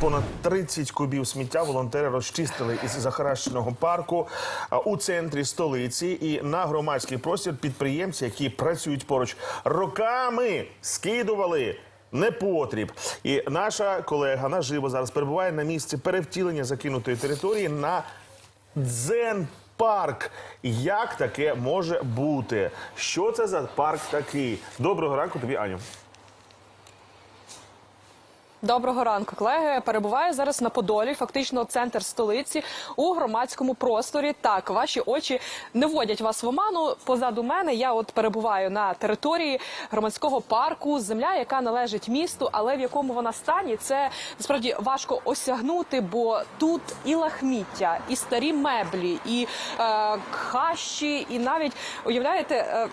Понад 30 кубів сміття волонтери розчистили із захаращеного парку у центрі столиці і на громадський простір підприємці, які працюють поруч, роками скидували. Непотріб. І наша колега наживо зараз перебуває на місці перевтілення закинутої території на дзен-парк. Як таке може бути? Що це за парк такий? Доброго ранку тобі, Аню. Доброго ранку, колеги. Перебуваю зараз на Подолі, фактично центр столиці у громадському просторі. Так, ваші очі не вводять вас в оману. Позаду мене я от перебуваю на території громадського парку, земля, яка належить місту, але в якому вона стані, це насправді важко осягнути, бо тут і лахміття, і старі меблі, і е, хащі, і навіть уявляєте. Е,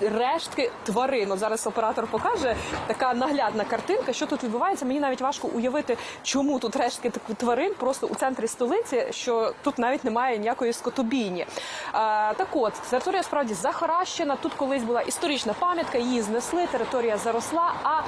рештки тварин. От зараз оператор покаже така наглядна картинка, що тут відбувається. Мені навіть важко уявити, чому тут рештки тварин просто у центрі столиці, що тут навіть немає ніякої скотобійні. А, так от територія справді захаращена. Тут колись була історична пам'ятка, її знесли, територія заросла. А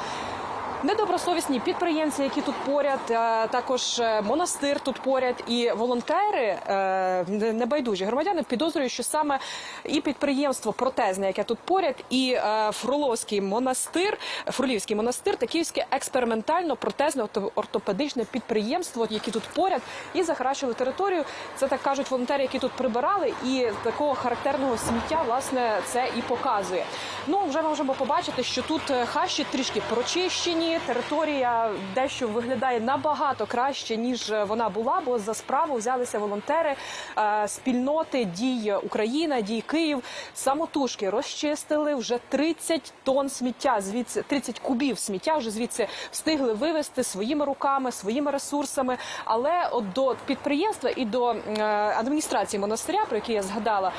Недобросовісні підприємці, які тут поряд, е, також е, монастир тут поряд, і волонтери е, небайдужі громадяни підозрюють, що саме і підприємство протезне, яке тут поряд, і Фроловський монастир, Фролівський монастир, та Київське експериментально протезне орто- ортопедичне підприємство, які тут поряд, і захаращили територію. Це так кажуть волонтери, які тут прибирали, і такого характерного сміття власне це і показує. Ну вже ми можемо побачити, що тут хащі трішки прочищені. Територія дещо виглядає набагато краще ніж вона була, бо за справу взялися волонтери е, спільноти дій Україна, дій Київ. Самотужки розчистили вже 30 тонн сміття. Звідси 30 кубів сміття вже звідси встигли вивезти своїми руками, своїми ресурсами. Але от до підприємства і до е, адміністрації монастиря, про який я згадала.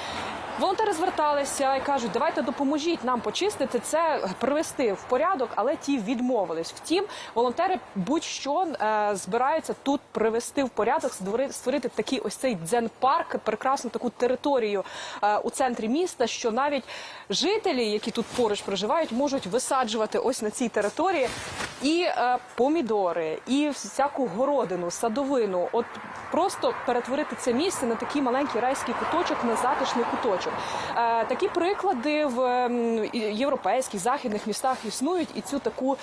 Волонтери зверталися і кажуть, давайте допоможіть нам почистити це, привести в порядок, але ті відмовились. Втім, волонтери будь-що е, збираються тут привести в порядок, створити, такий ось цей дзен-парк, прекрасну таку територію е, у центрі міста, що навіть жителі, які тут поруч проживають, можуть висаджувати ось на цій території і е, помідори, і всяку городину, садовину. От просто перетворити це місце на такий маленький райський куточок, на затишний куточок. Такі приклади в європейських західних містах існують, і цю таку.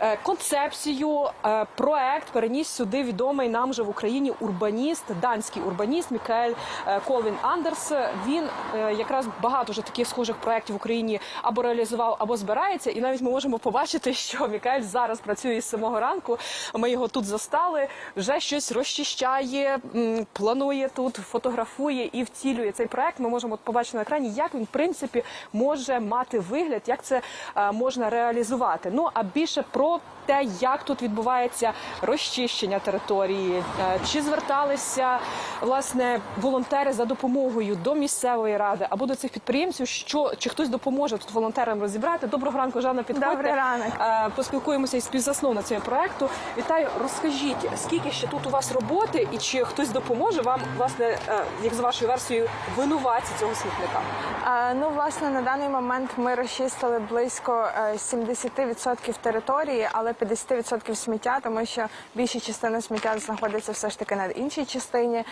Е, Концепцію, е, проект переніс сюди відомий нам же в Україні урбаніст, данський урбаніст Мікаель е, Колвін Андерс. Він якраз багато вже таких схожих проєктів в Україні або реалізував, або збирається. І навіть ми можемо побачити, що Мікаель зараз працює з самого ранку. Ми його тут застали, вже щось розчищає, планує тут, фотографує і втілює цей проект. Ми можемо побачити на екрані, як він в принципі може мати вигляд, як це можна реалізувати. Ну а більше про те, як тут відбувається розчищення території, е, чи зверталися власне волонтери за допомогою до місцевої ради або до цих підприємців, що чи хтось допоможе тут волонтерам розібрати. Доброго ранку, Жанна, підходьте. Добрий ранок. Е, Поспілкуємося із співзасновницею проекту. Вітаю, розкажіть, скільки ще тут у вас роботи, і чи хтось допоможе вам, власне, е, як з вашою версією, винуватці цього смітника? А, Ну, власне, на даний момент ми розчистили близько е, 70% території, але 50% сміття, тому що більша частина сміття знаходиться все ж таки на іншій частині.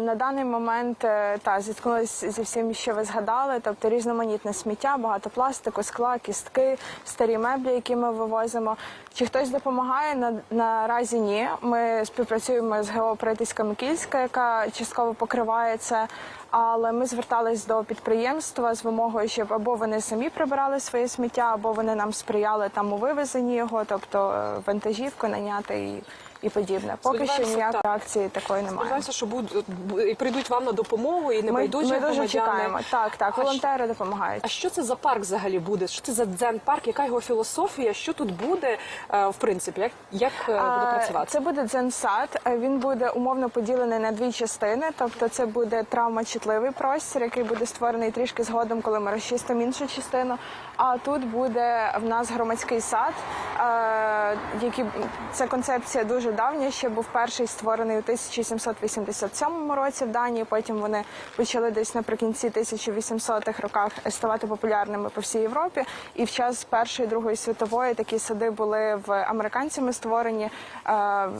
На даний момент е, та зіткнулися зі всім, що ви згадали, тобто різноманітне сміття, багато пластику, скла, кістки, старі меблі, які ми вивозимо. Чи хтось допомагає? На наразі ні. Ми співпрацюємо з ГО Притиська Микільська, яка частково покриває це. Але ми звертались до підприємства з вимогою, щоб або вони самі прибирали своє сміття, або вони нам сприяли там у вивезенні його, тобто е, вантажівку наняти і, і подібне. Поки що ніякої так. акції такої немає. Сподіваюся, що будуть прийдуть вам на допомогу і Ми, небайдужі ми дуже чекаємо. Так, так, А волонтери допомагають. А що це за парк взагалі буде? Що це за дзен-парк? Яка його філософія? Що тут буде е, в принципі? Як, як е, буде працювати? Це буде дзенсад. Е, Він буде умовно поділений на дві частини. Тобто, це буде травмочутливий простір, який буде створений трішки згодом, коли ми розчистимо іншу частину. А тут буде в нас громадський сад, який ця концепція дуже дуже давня. Ще був перший створений у 1787 році в Данії. Потім вони почали десь наприкінці 1800-х роках ставати популярними по всій Європі. І в час Першої Другої світової такі сади були в американцями створені е,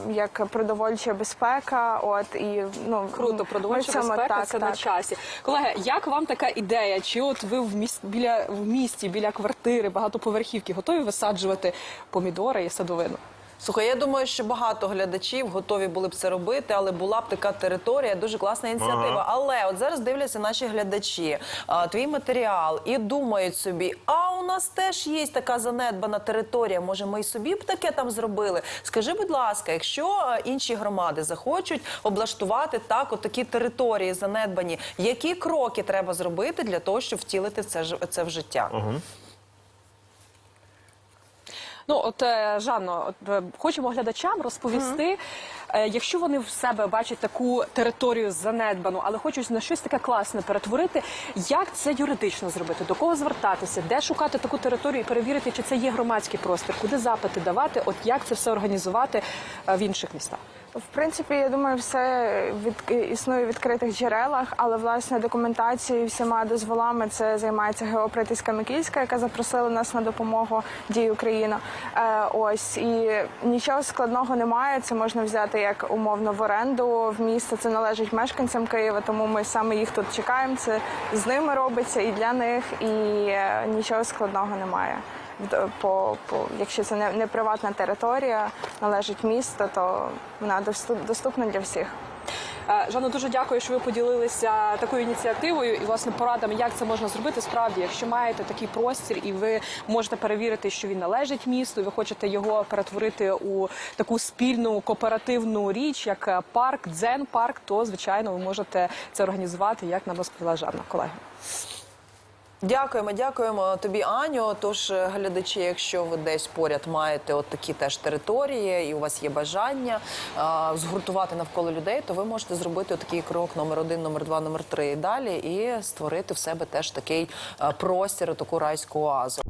як продовольча безпека. От і ну Круто, продовольча цьому- безпека так, це на часі. Колеги, як вам така ідея? Чи от ви в міс... біля в місті, біля квартири, багатоповерхівки готові висаджувати помідори і садовину? Слухай, я думаю, що багато глядачів готові були б це робити, але була б така територія, дуже класна ініціатива. Але от зараз дивляться наші глядачі, а, твій матеріал, і думають собі: а у нас теж є така занедбана територія. Може, ми й собі б таке там зробили? Скажи, будь ласка, якщо інші громади захочуть облаштувати так, от такі території занедбані, які кроки треба зробити для того, щоб втілити це це в життя? Ну, от е, Жанно, от, е, хочемо глядачам розповісти, е, якщо вони в себе бачать таку територію занедбану, але хочуть на щось таке класне перетворити, як це юридично зробити, до кого звертатися, де шукати таку територію і перевірити, чи це є громадський простір, куди запити давати, от як це все організувати в інших містах. В принципі, я думаю, все від існує в відкритих джерелах, але власне документацією, всіма дозволами це займається геопритиська Микільська, яка запросила нас на допомогу дії Україна. Е, ось і нічого складного немає. Це можна взяти як умовно в оренду в місто. Це належить мешканцям Києва, тому ми саме їх тут чекаємо. Це з ними робиться і для них, і е, нічого складного немає. По, по якщо це не, не приватна територія, належить місту, то вона доступ, доступна для всіх. Е, Жанно, дуже дякую, що ви поділилися такою ініціативою і власне порадами, як це можна зробити. Справді, якщо маєте такий простір, і ви можете перевірити, що він належить місту, і ви хочете його перетворити у таку спільну кооперативну річ, як е, парк, дзен парк, то звичайно ви можете це організувати, як нам розповіла Жанна, колеги. Дякуємо, дякуємо тобі, Аню. Тож, е, глядачі, якщо ви десь поряд маєте от такі теж території, і у вас є бажання а, згуртувати навколо людей, то ви можете зробити такий крок номер один, номер два, номер три і далі, і створити в себе теж такий е, простір, таку райську оазу.